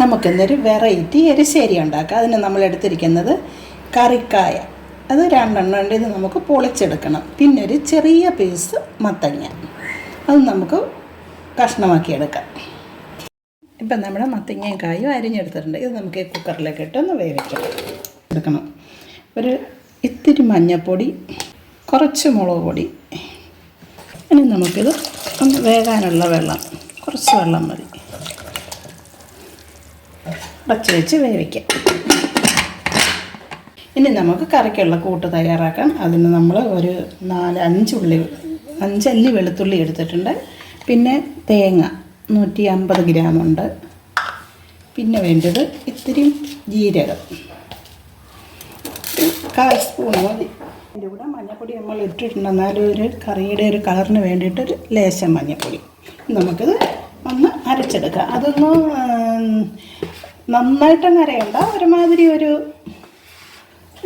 നമുക്കിന്നൊരു വെറൈറ്റി എരിശ്ശേരി ഉണ്ടാക്കാം. അതിന് നമ്മൾ എടുത്തിരിക്കുന്നത് കറിക്കായ. അത് രണ്ടെണ്ണം ഉണ്ട് ഇത് നമുക്ക് പൊളിച്ചെടുക്കണം. പിന്നെ ഒരു ചെറിയ പീസ് മത്തങ്ങ. അത് നമുക്ക് കഷ്ണമാക്കി എടുക്കാം ഇപ്പം നമ്മുടെ മത്തങ്ങയും കായും അരിഞ്ഞെടുത്തിട്ടുണ്ട്. ഇത് നമുക്ക് കുക്കറിലേക്ക് ഇട്ടൊന്ന് വേവിക്കണം എടുക്കണം. ഒരു ഇത്തിരി മഞ്ഞൾപ്പൊടി കുറച്ച് മുളക് പൊടി. ഇനി നമുക്കിത് ഒന്ന് വേകാനുള്ള വെള്ളം കുറച്ച് വെള്ളം മതി. അടച്ച് വെച്ച് വേവിക്കാം. ഇനി നമുക്ക് കറിക്കുള്ള കൂട്ട് തയ്യാറാക്കാം. അതിന് നമ്മൾ ഒരു നാല് അഞ്ച് ഉള്ളി അഞ്ചല്ലി വെളുത്തുള്ളി എടുത്തിട്ടുണ്ട്. പിന്നെ തേങ്ങ നൂറ്റി അമ്പത് ഗ്രാമുണ്ട്. പിന്നെ വേണ്ടത് ഇത്തിരി ജീരകം. കാൽ സ്പൂൺ മതി. അതിന്റെ കൂടെ മഞ്ഞൾപ്പൊടി നമ്മൾ ഇട്ടിട്ടുണ്ട്. എന്നാലും ഒരു കറിയുടെ ഒരു കളറിന് വേണ്ടിയിട്ടൊരു ലേശം മഞ്ഞൾപ്പൊടി നമുക്കിത് ഒന്ന് അരച്ചെടുക്കാം. അതൊന്ന് നന്നായിട്ടങ്ങ് അരയണ്ട. ഒരുമാതിരി ഒരു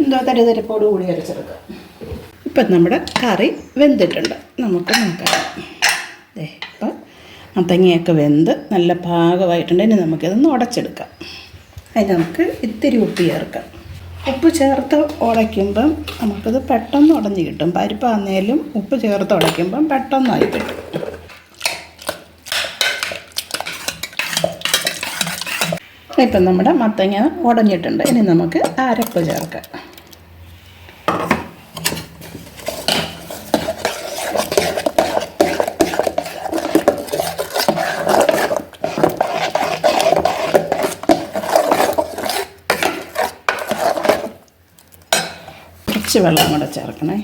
എന്തോ തരിതരിപ്പോട് കൂടി അരച്ചെടുക്കുക ഇപ്പം നമ്മുടെ കറി വെന്തിട്ടുണ്ട്. നമുക്ക് നോക്കാം. ദേ ഇപ്പം മത്തങ്ങയൊക്കെ വെന്ത് നല്ല പാകമായിട്ടുണ്ട്. ഇനി നമുക്കിതൊന്ന് ഉടച്ചെടുക്കാം. അതിന് നമുക്ക് ഇത്തിരി ഉപ്പ് ചേർക്കാം. ഉപ്പ് ചേർത്ത് ഉടയ്ക്കുമ്പം നമുക്കത് പെട്ടെന്ന് ഉടഞ്ഞ് കിട്ടും. പരിപ്പാന്നേലും ഉപ്പ് ചേർത്ത് ഉടയ്ക്കുമ്പം പെട്ടെന്നായി കിട്ടും. ഇപ്പം നമ്മുടെ മത്തങ്ങ ഉടഞ്ഞിട്ടുണ്ട്. ഇനി നമുക്ക് അരപ്പ് ചേർക്കാം. കുറച്ച് വെള്ളം കൂടെ ചേർക്കണേ.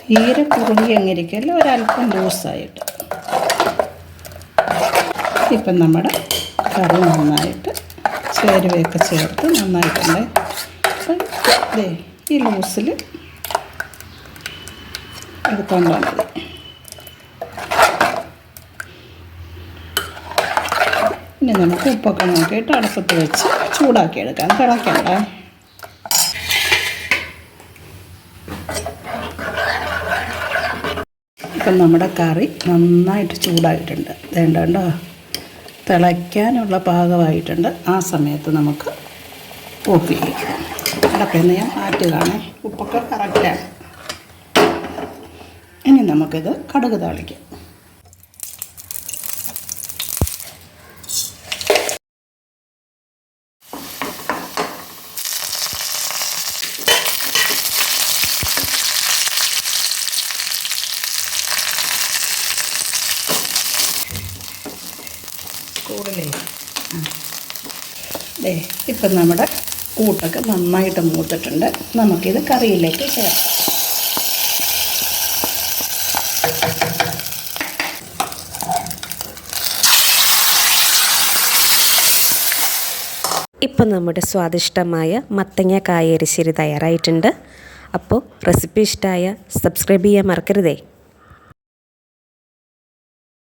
തീരെ കുറുകി അങ്ങിരിക്കല്ല ഒരല്പം ലൂസായിട്ട്. ഇപ്പം നമ്മുടെ കറി നന്നായിട്ട് ചേരുവയൊക്കെ ചേർത്ത് നന്നായിട്ടുണ്ട്. അപ്പം ഇതേ ഈ ലൂസിൽ എടുത്തോണ്ടാൽ മതി ഇനി നമുക്ക് ഉപ്പൊക്കെ നോക്കിയിട്ട് അടുപ്പത്ത് വെച്ച് ചൂടാക്കി എടുക്കാം. തിളക്കണ്ട? ഇപ്പം നമ്മുടെ കറി നന്നായിട്ട് ചൂടായിട്ടുണ്ട്. വേണ്ടോ തിളയ്ക്കാനുള്ള പാകമായിട്ടുണ്ട്. ആ സമയത്ത് നമുക്ക് ഓഫ് ചെയ്യാം അടപ്പിന്ന് ഞാൻ മാറ്റുകയാണ്. ഉപ്പൊക്കെ കറക്റ്റാണ് ഇനി നമുക്കിത് കടുക് താളിക്കാം. സ്കൂളിലേ ദേ ഇപ്പം നമ്മുടെ കൂട്ടൊക്കെ നന്നായിട്ട് മൂത്തിട്ടുണ്ട്. നമുക്കിത് കറിയിലേക്ക് ചേർക്കാം. ഇപ്പോൾ നമ്മുടെ സ്വാദിഷ്ടമായ മത്തങ്ങ കായ എരിശ്ശേരി തയ്യാറായിട്ടുണ്ട്. അപ്പോൾ റെസിപ്പി ഇഷ്ടമായ സബ്സ്ക്രൈബ് ചെയ്യാൻ മറക്കരുതേ.